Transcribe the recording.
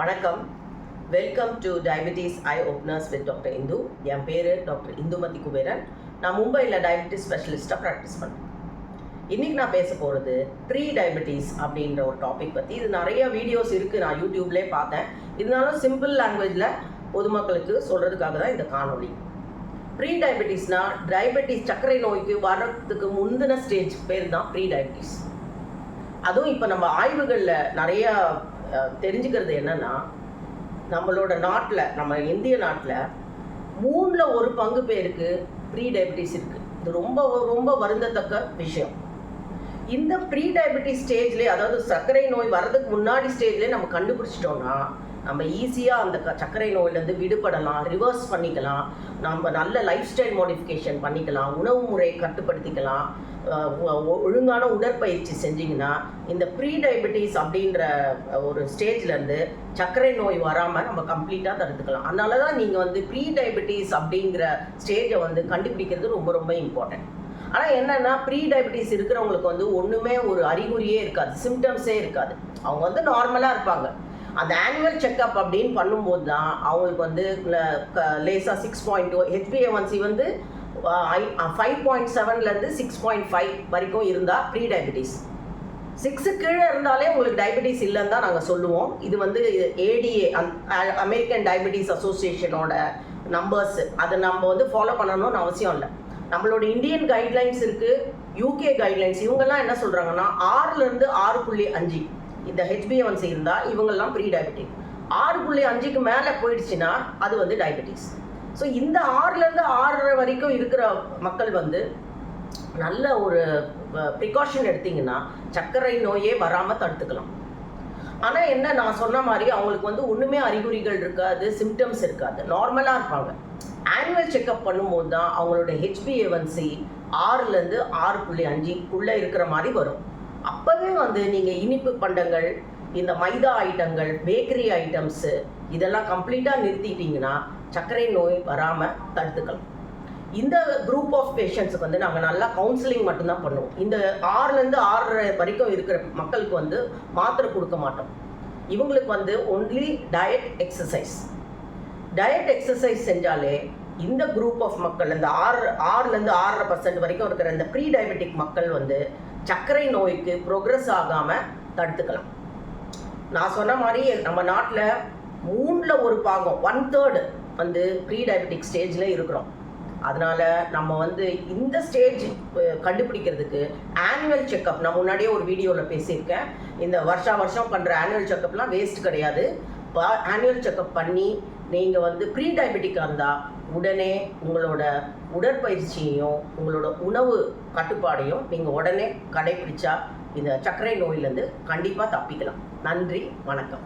வணக்கம். Welcome to diabetes eye openers with doctor Indhu என் பேர் doctor Indumathi Kuberan. நான் மும்பையில் டயபிட்டிஸ் ஸ்பெஷலிஸ்ட்டாக ப்ராக்டிஸ் பண்ணேன் இன்றைக்கி நான் பேச போகிறது ப்ரீ டயபிட்டிஸ் அப்படின்ற ஒரு டாபிக் பற்றி இது நிறைய வீடியோஸ் இருக்குது நான் யூடியூப்லேயே பார்த்தேன். இருந்தாலும் சிம்பிள் லாங்குவேஜில் பொதுமக்களுக்கு சொல்கிறதுக்காக தான் இந்த காணொளி. ப்ரீ டயபிட்டிஸ்னா டயபெட்டிஸ் சர்க்கரை நோய்க்கு வர்றதுக்கு முந்தின ஸ்டேஜ் பேர் தான் ப்ரீ டயபிட்டிஸ் அதுவும் இப்போ நம்ம ஆய்வுகளில் நிறையா தெரிஞ்சுக்கிறது என்னன்னா நம்மளோட நாட்டில் நம்ம இந்திய நாட்டில் மூணில் ஒரு பங்கு பேருக்கு ப்ரீ டயபிட்டிஸ் இருக்குது இது ரொம்ப ரொம்ப வருந்தத்தக்க விஷயம். இந்த ப்ரீ டயபிட்டிஸ் ஸ்டேஜ்லேயே அதாவது சர்க்கரை நோய் வர்றதுக்கு முன்னாடி ஸ்டேஜ்லேயே நம்ம கண்டுபிடிச்சிட்டோம்னா நம்ம ஈஸியாக அந்த க- சர்க்கரை நோயிலேருந்து விடுபடலாம் ரிவர்ஸ் பண்ணிக்கலாம். நம்ம நல்ல லைஃப் ஸ்டைல் மாடிஃபிகேஷன் பண்ணிக்கலாம் உணவு முறையை கட்டுப்படுத்திக்கலாம். ஒழுங்கான உடற்பயிற்சி செஞ்சிங்கன்னா இந்த ப்ரீ டயபெட்டிஸ் அப்படின்ற ஒரு ஸ்டேஜ்லேருந்து சர்க்கரை நோய் வராமல் நம்ம கம்ப்ளீட்டாக தடுத்துக்கலாம். அதனால தான் நீங்கள் வந்து ப்ரீ டயபெட்டிஸ் அப்படிங்கிற ஸ்டேஜை வந்து கண்டுபிடிக்கிறது ரொம்ப ரொம்ப இம்பார்ட்டன்ட் ஆனால் என்னென்னா ப்ரீ டயபெட்டிஸ் இருக்கிறவங்களுக்கு வந்து ஒன்றுமே ஒரு அறிகுறியே இருக்காது சிம்டம்ஸே இருக்காது. அவங்க வந்து நார்மலாக இருப்பாங்க. அந்த ஆனுவல் செக்கப் அப்படின்னு பண்ணும்போது தான் அவங்களுக்கு வந்து லேசாக சிக்ஸ் பாயிண்ட் டூ ஹெச்பிஏஒன்சி வந்து ஃபைவ் பாயிண்ட் செவன்லேருந்து சிக்ஸ் பாயிண்ட் ஃபைவ் வரைக்கும் இருந்தால் ப்ரீ டயபிட்டிஸ் சிக்ஸு கீழே இருந்தாலே உங்களுக்கு டயபிட்டிஸ் இல்லைன்னு தான் நாங்கள் சொல்லுவோம். இது வந்து ஏடிஏ அமெரிக்கன் டயபிட்டிஸ் அசோசியேஷனோட நம்பர்ஸ் அதை நம்ம வந்து ஃபாலோ பண்ணணும்னு அவசியம் இல்லை. நம்மளோட இந்தியன் கைட்லைன்ஸ் இருக்குது யூகே கைட்லைன்ஸ் இவங்கெல்லாம் என்ன சொல்கிறாங்கன்னா ஆறுலேருந்து ஆறு புள்ளி அஞ்சு. இந்த ஹெச்பிஎன்சி இருந்தால் இவங்கெல்லாம் ப்ரீ டயபெட்டிக் ஆறு புள்ளி அஞ்சுக்கு மேலே போயிடுச்சுன்னா அது வந்து டயபெட்டிஸ் ஸோ இந்த ஆறுலேருந்து ஆறரை வரைக்கும் இருக்கிற மக்கள் வந்து நல்ல ஒரு ப்ரிகாஷன் எடுத்தீங்கன்னா சர்க்கரை நோயே வராமல் தடுத்துக்கலாம். ஆனால் என்ன நான் சொன்ன மாதிரி அவங்களுக்கு வந்து ஒன்றுமே அறிகுறிகள் இருக்காது சிம்டம்ஸ் இருக்காது. நார்மலாக இருப்பாங்க. ஆனுவல் செக்கப் பண்ணும்போது தான் அவங்களோட ஹெச்பிஏவன்சி ஆறுலேருந்து ஆறு புள்ளி அஞ்சுக்குள்ளே இருக்கிற மாதிரி வரும். அப்போவே வந்து நீங்கள் இனிப்பு பண்டங்கள் இந்த மைதா ஐட்டங்கள் பேக்கரி ஐட்டம்ஸு இதெல்லாம் கம்ப்ளீட்டாக நிறுத்திட்டீங்கன்னா சர்க்கரை நோய் வராமல் தடுத்துக்கலாம். இந்த குரூப் ஆஃப் பேஷண்ட்ஸுக்கு வந்து நாங்கள் நல்லா கவுன்சிலிங் மட்டும்தான் பண்ணுவோம். இந்த ஆறுலேருந்து ஆறரை வரைக்கும் இருக்கிற மக்களுக்கு வந்து மாத்திரை கொடுக்க மாட்டோம். இவங்களுக்கு வந்து only diet exercise diet exercise செஞ்சாலே இந்த குரூப் ஆஃப் மக்கள் இந்த ஆறு ஆறுலேருந்து ஆறரை பர்சன்ட் வரைக்கும் இருக்கிற இந்த ப்ரீ டயபெட்டிக் மக்கள் வந்து சர்க்கரை நோய்க்கு ப்ரோக்ரஸ் ஆகாமல் தடுத்துக்கலாம். நான் சொன்ன மாதிரி நம்ம நாட்டில் மூணில் ஒரு பாகம் ஒன் தேர்டு வந்து ப்ரீ டயபெட்டிக் ஸ்டேஜில் இருக்கிறோம். அதனால் நம்ம வந்து இந்த ஸ்டேஜ் கண்டுபிடிக்கிறதுக்கு ஆனுவல் செக்கப் நான் முன்னாடியே ஒரு வீடியோவில் பேசியிருக்கேன். இந்த வருஷா வருஷம் பண்ணுற ஆனுவல் செக்கப்லாம் வேஸ்ட் கிடையாது. ஆனுவல் செக்கப் பண்ணி நீங்கள் வந்து ப்ரீ டயபெட்டிக்காக இருந்தால் உடனே உங்களோட உடற்பயிற்சியையும் உங்களோட உணவு கட்டுப்பாடையும் நீங்கள் உடனே கடைபிடிச்சா இந்த சர்க்கரை நோயிலேருந்து கண்டிப்பாக தப்பிக்கலாம். நன்றி வணக்கம்.